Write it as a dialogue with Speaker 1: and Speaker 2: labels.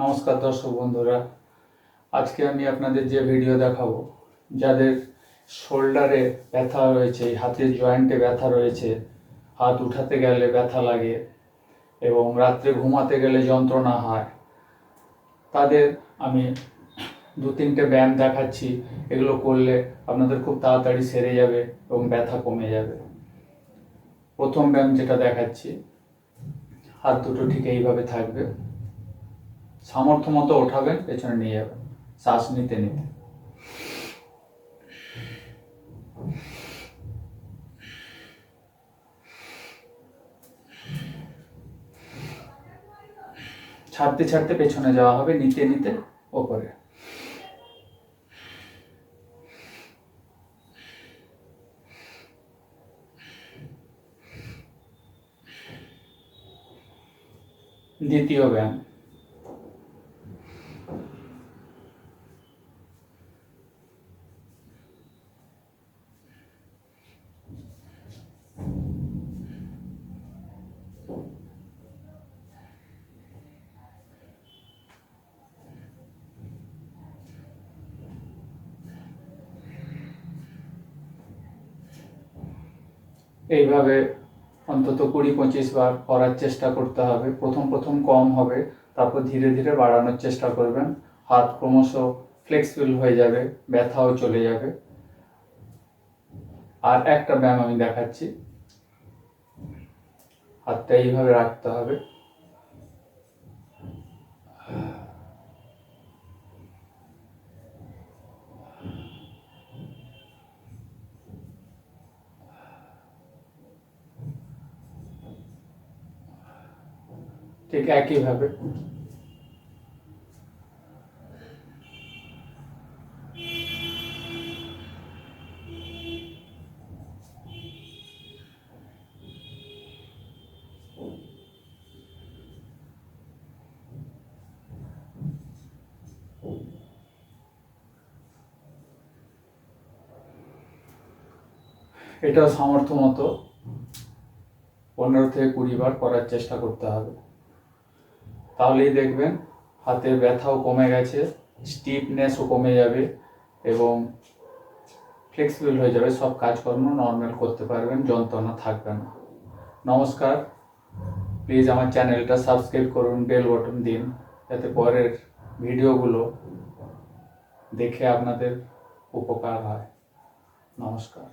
Speaker 1: নমস্কার দর্শক বন্ধুরা। আজকে আমি আপনাদের যে ভিডিও দেখাবো, যাদের শোল্ডারে ব্যথা রয়েছে, হাতের জয়েন্টে ব্যথা রয়েছে, হাত উঠাতে গেলে ব্যথা লাগে এবং রাত্রে ঘুমাতে গেলে যন্ত্রণা হয়, তাদের আমি দু তিনটে ব্যায়াম দেখাচ্ছি। এগুলো করলে আপনাদের খুব তাড়াতাড়ি সেরে যাবে এবং ব্যথা কমে যাবে। প্রথম ব্যায়াম যেটা দেখাচ্ছি, হাত দুটো ঠিক এইভাবে থাকবে। সামর্থ্য মতো ওঠাবেন, পেছনে নিয়ে যাবেন। শ্বাস নিতে নিতে। ছাড়তে ছাড়তে পেছনে যাওয়া হবে, নিতে নিতে ওপরে। দ্বিতীয় ব্যায়াম। এইভাবে অন্তত কুড়ি, পঁচিশ বার করার চেষ্টা করতে হবে। প্রথম প্রথম কম হবে, তারপর ধীরে ধীরে বাড়ানোর চেষ্টা করবেন। হাত ক্রমশ ফ্লেক্সিবল হয়ে যাবে, ব্যথাও চলে যাবে। আর একটা ব্যায়াম আমি দেখাচ্ছি। হাতটা এইভাবে রাখতে হবে। ঠিক একইভাবে। এটা সামর্থ্য মতো পনেরো থেকে কুড়ি বার করার চেষ্টা করতে হবে। তাহলেই দেখবেন হাতের ব্যথাও কমে গেছে স্টিফনেসও কমে যাবে এবং ফ্লেক্সিবল হয়ে যাবে, সব কাজকর্ম নর্মাল করতে পারবেন, যন্ত্রণা থাকবে না। নমস্কার প্লিজ আমার চ্যানেলটা সাবস্ক্রাইব করুন বেল বটন দিন, যাতে পরের ভিডিওগুলো দেখে আপনাদের উপকার হয়। নমস্কার।